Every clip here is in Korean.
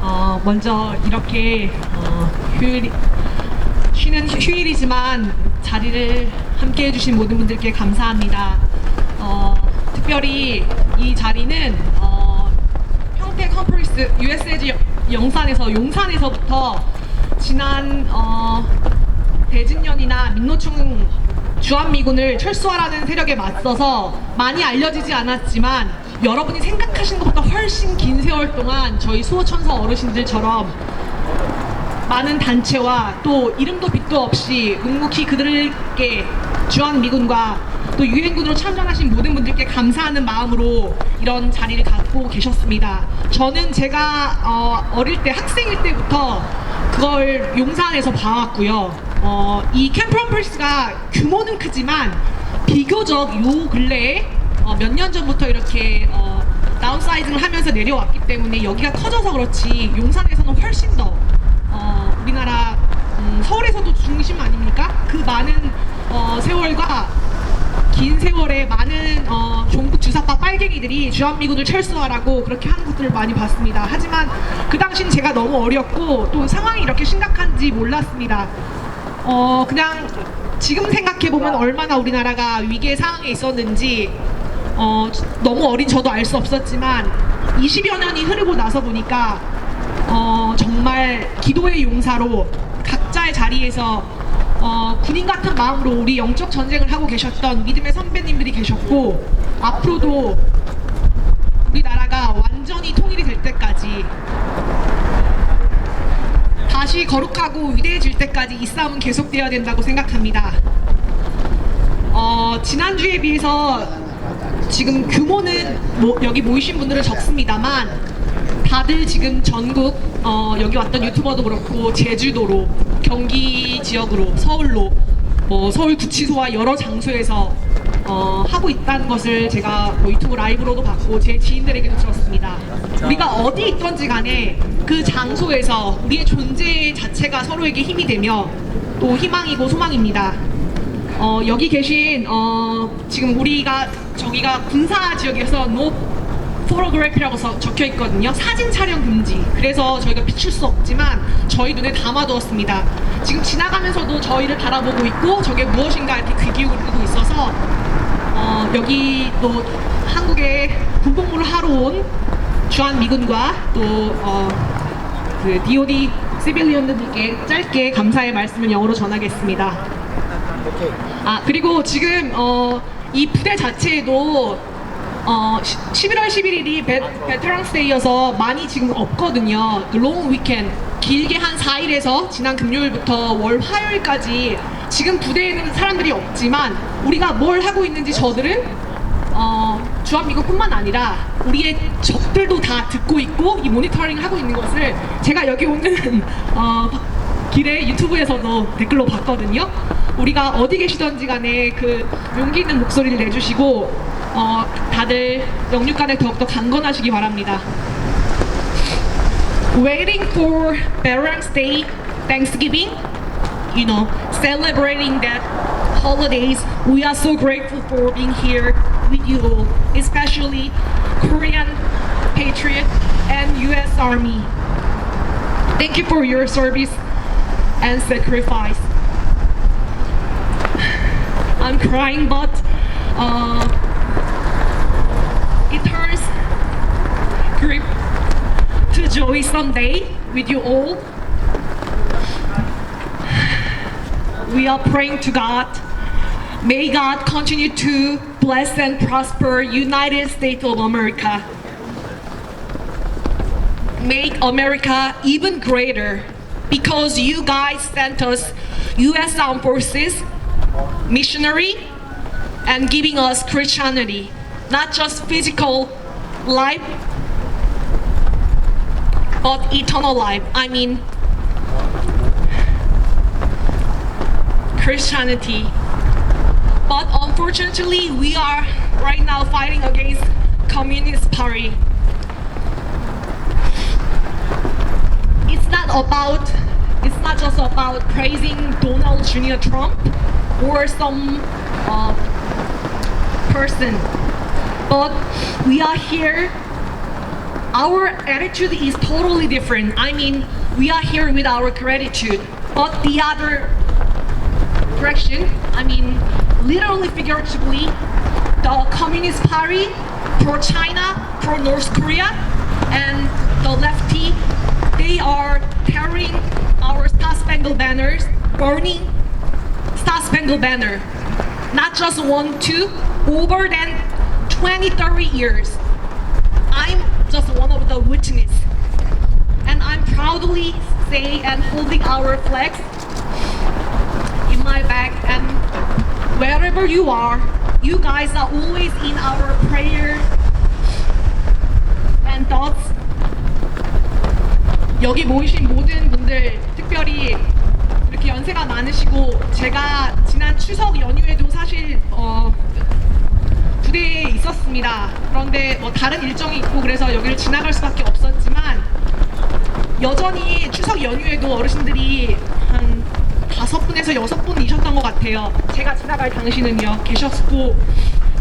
어, 먼저 이렇게 어, 휴일, 쉬는 휴- 휴일이지만 자리를 함께 해주신 모든 분들께 감사합니다. 어, 특별히 이 자리는 어, 평택 컨퍼런스 USAG 영산에서 용산에서부터 지난 어, 대진년이나 민노총 주한미군을 철수하라는 세력에 맞서서 많이 알려지지 않았지만 여러분이 생각하신 것보다 훨씬 긴 세월 동안 저희 수호천사 어르신들처럼 많은 단체와 또 이름도 빛도 없이 묵묵히 그들께 주한미군과 또 유엔군으로 참전하신 모든 분들께 감사하는 마음으로 이런 자리를 갖고 계셨습니다. 저는 제가 어, 어릴 때 학생일 때부터 그걸 용산에서 봐왔고요. 어, 이 캠프 럼플스가 규모는 크지만 비교적 요 근래에 어, 몇 년 전부터 이렇게 어, 다운사이징을 하면서 내려왔기 때문에 여기가 커져서 그렇지 용산에서는 훨씬 더 어, 우리나라 음, 서울에서도 중심 아닙니까? 그 많은 어, 세월과 긴 세월에 많은 어, 종북 주사파 빨갱이들이 주한미군을 철수하라고 그렇게 하는 것들을 많이 봤습니다. 하지만 그 당시는 제가 너무 어렸고 또 상황이 이렇게 심각한지 몰랐습니다. 어, 그냥 지금 생각해 보면 얼마나 우리나라가 위기의 상황에 있었는지 어, 너무 어린 저도 알 수 없었지만 20여 년이 흐르고 나서 보니까 어, 정말 기도의 용사로 각자의 자리에서 어, 군인 같은 마음으로 우리 영적 전쟁을 하고 계셨던 믿음의 선배님들이 계셨고 앞으로도 우리나라가 완전히 통일이 될 때까지 다시 거룩하고 위대해질 때까지 이 싸움은 계속되어야 된다고 생각합니다. 어, 지난주에 비해서 지금 규모는 뭐, 여기 모이신 분들은 적습니다만 다들 지금 전국 어, 여기 왔던 유튜버도 그렇고 제주도로 경기 지역으로 서울로 뭐 서울 구치소와 여러 장소에서 어, 하고 있다는 것을 제가 뭐 유튜브 라이브로도 봤고 제 지인들에게도 들었습니다. 우리가 어디 있던지 간에 그 장소에서 우리의 존재 자체가 서로에게 힘이 되며 또 희망이고 소망입니다. 어, 여기 계신 어, 지금 우리가 저기가 군사 지역에서 노 포토그래피라고 서- 적혀 있거든요. 사진 촬영 금지. 그래서 저희가 비출 수 없지만 저희 눈에 담아두었습니다. 지금 지나가면서도 저희를 바라보고 있고 저게 무엇인가 이렇게 귀 기울이고 있어서 어, 여기 또 한국에 군복무를 하러 온 주한 미군과 또 어, 그 DoD 시빌리언들께 짧게 감사의 말씀을 영어로 전하겠습니다. 아 그리고 지금 어, 이 부대 자체에도 어, 11월 11일이 베, 베테랑스 데이여서 많이 지금 없거든요. 그롱 위켄 길게 한 4일에서 지난 금요일부터 월 화요일까지 지금 부대에는 사람들이 없지만 우리가 뭘 하고 있는지 저들은 어, 주한미군뿐만 아니라 우리의 적들도 다 듣고 있고 이 모니터링 하고 있는 것을 제가 여기 오는 어, 길에 유튜브에서도 댓글로 봤거든요. 우리가 어디 계시던지 간에 그 용기 있는 목소리를 내주시고 어, 다들 영육간에 더욱더 강건하시기 바랍니다. Waiting for Veterans Day, Thanksgiving, you know, celebrating that holidays. We are so grateful for being here with you all, especially Korean Patriot and U.S. Army. Thank you for your service and sacrifice. I'm crying, but uh, it turns grip to joy someday with you all. We are praying to God. May God continue to bless and prosper United States of America. Make America even greater because you guys sent us US Armed Forces missionary and giving us Christianity, not just physical life, but eternal life. I mean, Christianity. But unfortunately, we are right now fighting against Communist Party. It's not about. Not just about praising Donald Jr. Trump or some uh, person, but we are here our attitude is totally different. I mean, we are here with our gratitude, but the other direction, I mean, literally, figuratively, the Communist Party, pro China, pro North Korea, and the lefty, they are carrying our Star Spangled banners, burning Star Spangled Banner. Not just one, two, over than 20, 30 years. I'm just one of the witness. And I'm proudly say and holding our flags in my bag and wherever you are, you guys are always in our prayers 여기 모이신 모든 분들, 특별히 이렇게 연세가 많으시고 제가 지난 추석 연휴에도 사실 어, 부대에 있었습니다. 그런데 뭐 다른 일정이 있고 그래서 여기를 지나갈 수밖에 없었지만 여전히 추석 연휴에도 어르신들이 한 다섯 분에서 여섯 분이셨던 것 같아요. 제가 지나갈 당시는요 계셨고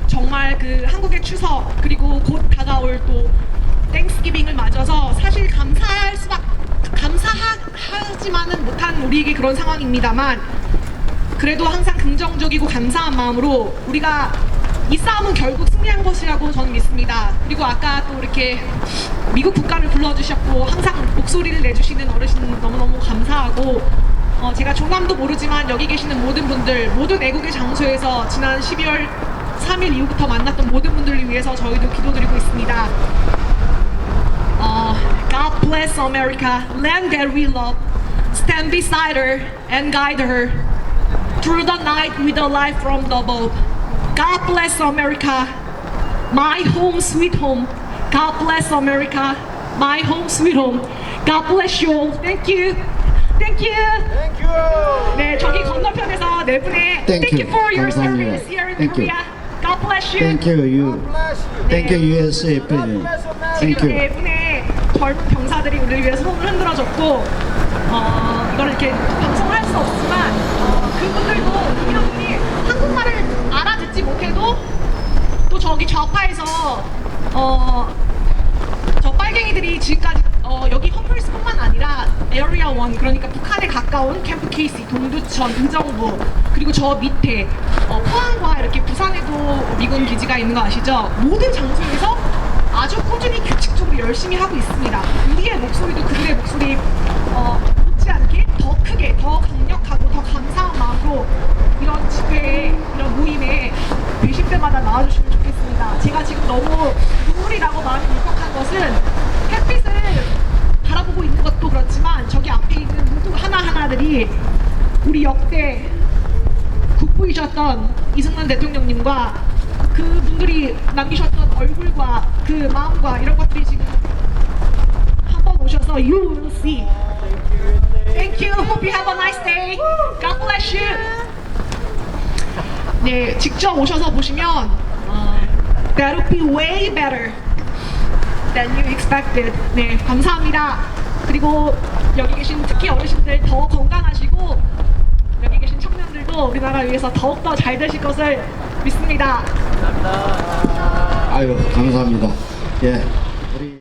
정말 그 한국의 추석 그리고 곧 다가올 또 땡스기빙을 맞아서 사실 감사할 수밖 감사하지만은 못한 우리에게 그런 상황입니다만 그래도 항상 긍정적이고 감사한 마음으로 우리가 이 싸움은 결국 승리한 것이라고 저는 믿습니다. 그리고 아까 또 이렇게 미국 국가를 불러주셨고 항상 목소리를 내주시는 어르신 너무너무 감사하고 어, 제가 종남도 모르지만 여기 계시는 모든 분들 모든 애국의 장소에서 지난 12월 3일 이후부터 만났던 모든 분들을 위해서 저희도 기도드리고 있습니다. Uh, God bless America, land that we love. Stand beside her and guide her through the night with a light from the above. God bless America, my home sweet home. God bless America, my home sweet home. God bless you all. Thank you. Thank you. Thank you. 네, 저기 건너편에서 네 분의 Thank Thank you you. for your 감사합니다. service here in Thank you. Korea. God bless you. Thank you, you. Bless you. Thank you, USA president. Thank 지금 you. 네 분의 젊은 병사들이 우리를 위해서 손을 흔들어줬고 어, 이걸 이렇게 방송을 할수 없지만 어, 그분들도 이런 분이 한국말을 알아듣지 못해도 또 저기 좌파에서 어, 저 빨갱이들이 지금까지 어, 여기 험플스뿐만 아니라 에어리아 원 그러니까 북한에 가까운 캠프 케이시, 동두천, 의정부 그리고 저 밑에 어, 포항과 이렇게 부산에도 미군 기지가 있는 거 아시죠? 모든 장소에서 아주 꾸준히 규칙적으로 열심히 하고 있습니다. 우리의 목소리도 그들의 목소리 어, 못지않게 더 크게, 더 강력하고 더 감사한 마음으로 이런 집회에 이런 모임에 되실 때마다 나와주시면 좋겠습니다. 제가 지금 너무 눈물이 나고 마음이 울컥한 것은 햇빛을 바라보고 있는 것도 그렇지만 저기 앞에 있는 누구 하나하나들이 우리 역대 국부이셨던 이승만 대통령님과 그분들이 남기셨던 얼굴과 그 마음과 이런 것들이 지금 한번 오셔서 you will see. Thank you. Hope you have a nice day. God bless you. 네, 직접 오셔서 보시면 어, that'll be way better than you expected. 네, 감사합니다. 그리고 여기 계신 특히 어르신들 더 건강하시고 여기 계신 청년들도 우리나라 위해서 더욱더 잘 되실 것을 믿습니다. 아유, 감사합니다. 예.